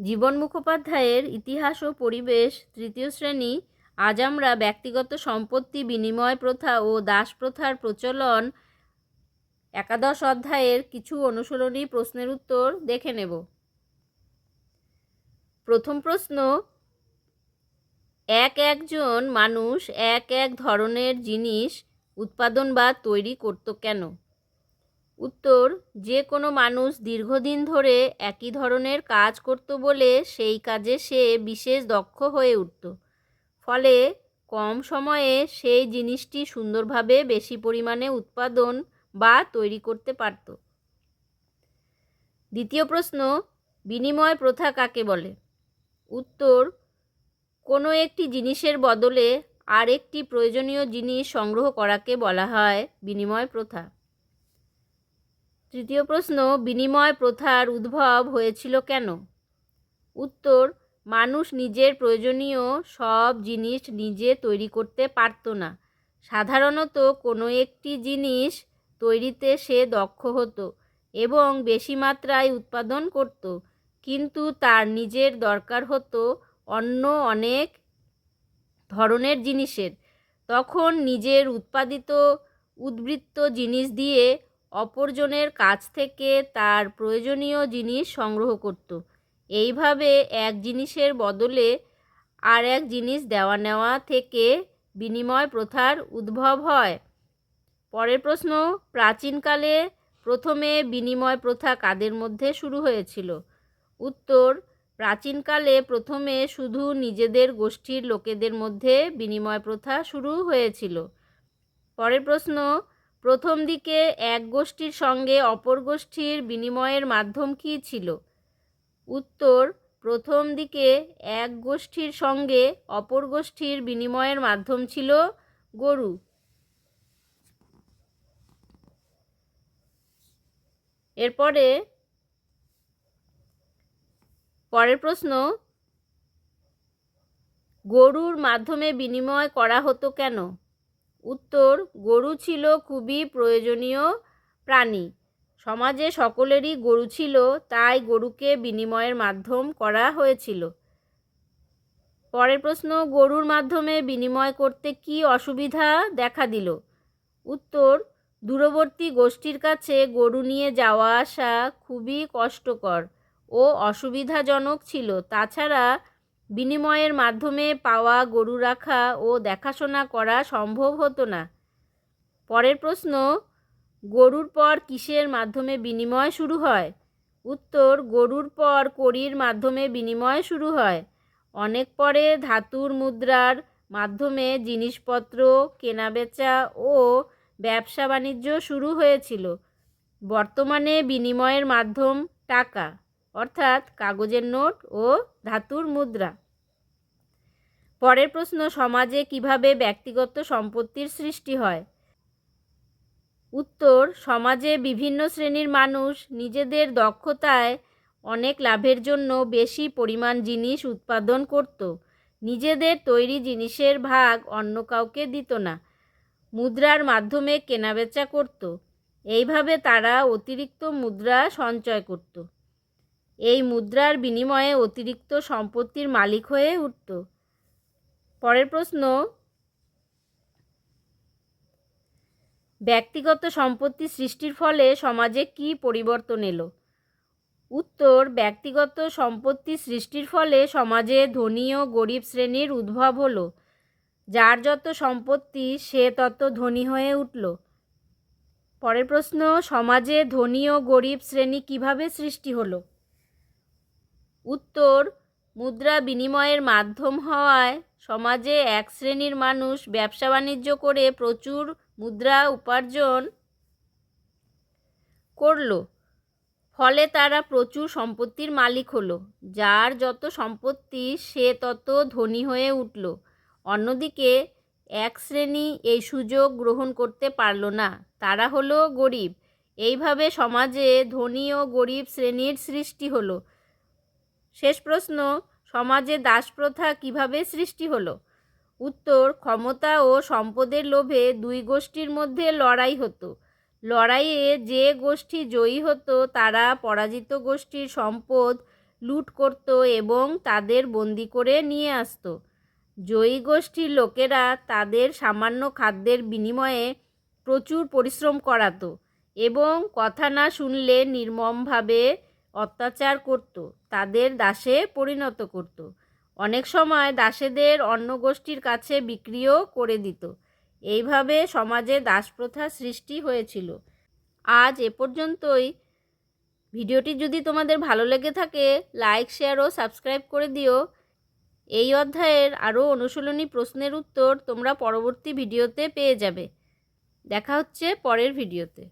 জীবন মুখোপাধ্যায়ের ইতিহাস ও পরিবেশ, তৃতীয় শ্রেণি। আজ আমরা ব্যক্তিগত সম্পত্তি বিনিময় প্রথা ও দাস প্রথার প্রচলন একাদশ অধ্যায়ের কিছু অনুশীলনী প্রশ্নের উত্তর দেখে নেব। প্রথম প্রশ্ন, এক একজন মানুষ এক এক ধরনের জিনিস উৎপাদন বা তৈরি করত কেন? উত্তর, যে কোনো মানুষ দীর্ঘদিন ধরে একই ধরনের কাজ করত বলে সেই কাজে সে বিশেষ দক্ষ হয়ে উঠত। ফলে কম সময়ে সেই জিনিসটি সুন্দরভাবে বেশি পরিমাণে উৎপাদন বা তৈরি করতে পারত। দ্বিতীয় প্রশ্ন, বিনিময় প্রথা কাকে বলে? উত্তর, কোনো একটি জিনিসের বদলে আরেকটি প্রয়োজনীয় জিনিস সংগ্রহ করাকে বলা হয় বিনিময় প্রথা। তৃতীয় প্রশ্ন, বিনিময় প্রথার উদ্ভব হয়েছিল কেন? উত্তর, মানুষ নিজের প্রয়োজনীয় সব জিনিস নিজে তৈরি করতে পারত না। সাধারণত কোনো একটি জিনিস তৈরিতে সে দক্ষ হতো এবং বেশি মাত্রায় উৎপাদন করত, কিন্তু তার নিজের দরকার হতো অন্য অনেক ধরনের জিনিসের। তখন নিজের উৎপাদিত, উদ্বৃত্ত জিনিস দিয়ে অপরজনের কাছ থেকে তার প্রয়োজনীয় জিনিস সংগ্রহ করত। এইভাবে এক জিনিসের বদলে আর এক জিনিস দেওয়া নেওয়া থেকে বিনিময় প্রথার উদ্ভব হয়। পরের প্রশ্ন, প্রাচীনকালে প্রথমে বিনিময় প্রথা কাদের মধ্যে শুরু হয়েছিল? উত্তর, প্রাচীনকালে প্রথমে শুধু নিজেদের গোষ্ঠীর লোকেদের মধ্যে বিনিময় প্রথা শুরু হয়েছিল। পরের প্রশ্ন প্রথম দিকে এক গোষ্ঠীর সঙ্গে অপর গোষ্ঠীর বিনিময়ের মাধ্যম কী ছিল? উত্তর, প্রথম দিকে এক গোষ্ঠীর সঙ্গে অপর গোষ্ঠীর বিনিময়ের মাধ্যম ছিল গরু। এরপরে পরের প্রশ্ন, গরুর মাধ্যমে বিনিময় করা হতো কেন? উত্তর, গরু ছিল খুবই প্রয়োজনীয় প্রাণী। সমাজে সকলেরই গরু ছিল, তাই গরুকে বিনিময়ের মাধ্যম করা হয়েছিল। পরের প্রশ্ন, গরুর মাধ্যমে বিনিময় করতে কি অসুবিধা দেখা দিল? উত্তর, দূরবর্তী গোষ্ঠীর কাছে গরু নিয়ে যাওয়া আসা খুবই কষ্টকর ও অসুবিধাজনক ছিল। তাছাড়া বিনিময়ের মাধ্যমে পাওয়া, গরু রাখা ও দেখাশোনা করা সম্ভব হতো না। পরের প্রশ্ন, গরুর পর কিসের মাধ্যমে বিনিময় শুরু হয়? উত্তর, গরুর পর কড়ির মাধ্যমে বিনিময় শুরু হয়। অনেক পরে ধাতুর মুদ্রার মাধ্যমে জিনিসপত্র, কেনাবেচা ও ব্যবসা বাণিজ্য শুরু হয়েছিল। বর্তমানে বিনিময়ের মাধ্যম টাকা। অর্থাৎ কাগজের নোট ও ধাতুর মুদ্রা। পরের প্রশ্ন, সমাজে কীভাবে ব্যক্তিগত সম্পত্তির সৃষ্টি হয়? উত্তর, সমাজে বিভিন্ন শ্রেণির মানুষ নিজেদের দক্ষতায় অনেক লাভের জন্য বেশি পরিমাণ জিনিস উৎপাদন করত। নিজেদের তৈরি জিনিসের ভাগ অন্য কাউকে দিত না। মুদ্রার মাধ্যমে কেনাবেচা করত। এইভাবে তারা অতিরিক্ত মুদ্রা সঞ্চয় করত। এই মুদ্রার বিনিময়ে অতিরিক্ত সম্পত্তির মালিক হয়ে উঠত। পরের প্রশ্ন, ব্যক্তিগত সম্পত্তি সৃষ্টির ফলে সমাজে কি পরিবর্তন এলো? উত্তর, ব্যক্তিগত সম্পত্তি সৃষ্টির ফলে সমাজে ধনী ও গরিব শ্রেণির উদ্ভব হলো। যার যত সম্পত্তি, সে তত ধনী হয়ে উঠল। পরের প্রশ্ন, সমাজে ধনী ও গরিব শ্রেণি কীভাবে সৃষ্টি হলো? উত্তর, মুদ্রা বিনিময়ের মাধ্যম হওয়ায় সমাজে এক শ্রেণির মানুষ ব্যবসা বাণিজ্য করে প্রচুর মুদ্রা উপার্জন করল। ফলে তারা প্রচুর সম্পত্তির মালিক হলো। যার যত সম্পত্তি, সে তত ধনী হয়ে উঠল। অন্যদিকে, এক শ্রেণি এই সুযোগ গ্রহণ করতে পারল না। তারা হলো গরিব। এইভাবে সমাজে ধনী ও গরিব শ্রেণির সৃষ্টি হলো। শেষ প্রশ্ন, সমাজে দাসপ্রথা কীভাবে সৃষ্টি হলো? উত্তর, ক্ষমতা ও সম্পদের লোভে দুই গোষ্ঠীর মধ্যে লড়াই হতো। লড়াইয়ে যে গোষ্ঠী জয়ী হতো, তারা পরাজিত গোষ্ঠীর সম্পদ লুট করত এবং তাদের বন্দি করে নিয়ে আসতো। জয়ী গোষ্ঠীর লোকেরা তাদের সামান্য খাদ্যের বিনিময়ে প্রচুর পরিশ্রম করাতো এবং কথা না শুনলে নির্মমভাবে অত্যাচার করত। তাদের দাসে পরিণত করত। অনেক সময় দাসেদের অন্য গোষ্ঠীর কাছে বিক্রিও করে দিত। এইভাবে সমাজে দাসপ্রথা সৃষ্টি হয়েছিল। আজ এ পর্যন্তই। ভিডিওটি যদি তোমাদের ভালো লেগে থাকে লাইক শেয়ার ও সাবস্ক্রাইব করে দিও। এই অধ্যায়ের আরও অনুশীলনী প্রশ্নের উত্তর তোমরা পরবর্তী ভিডিওতে পেয়ে যাবে। দেখা হচ্ছে পরের ভিডিওতে।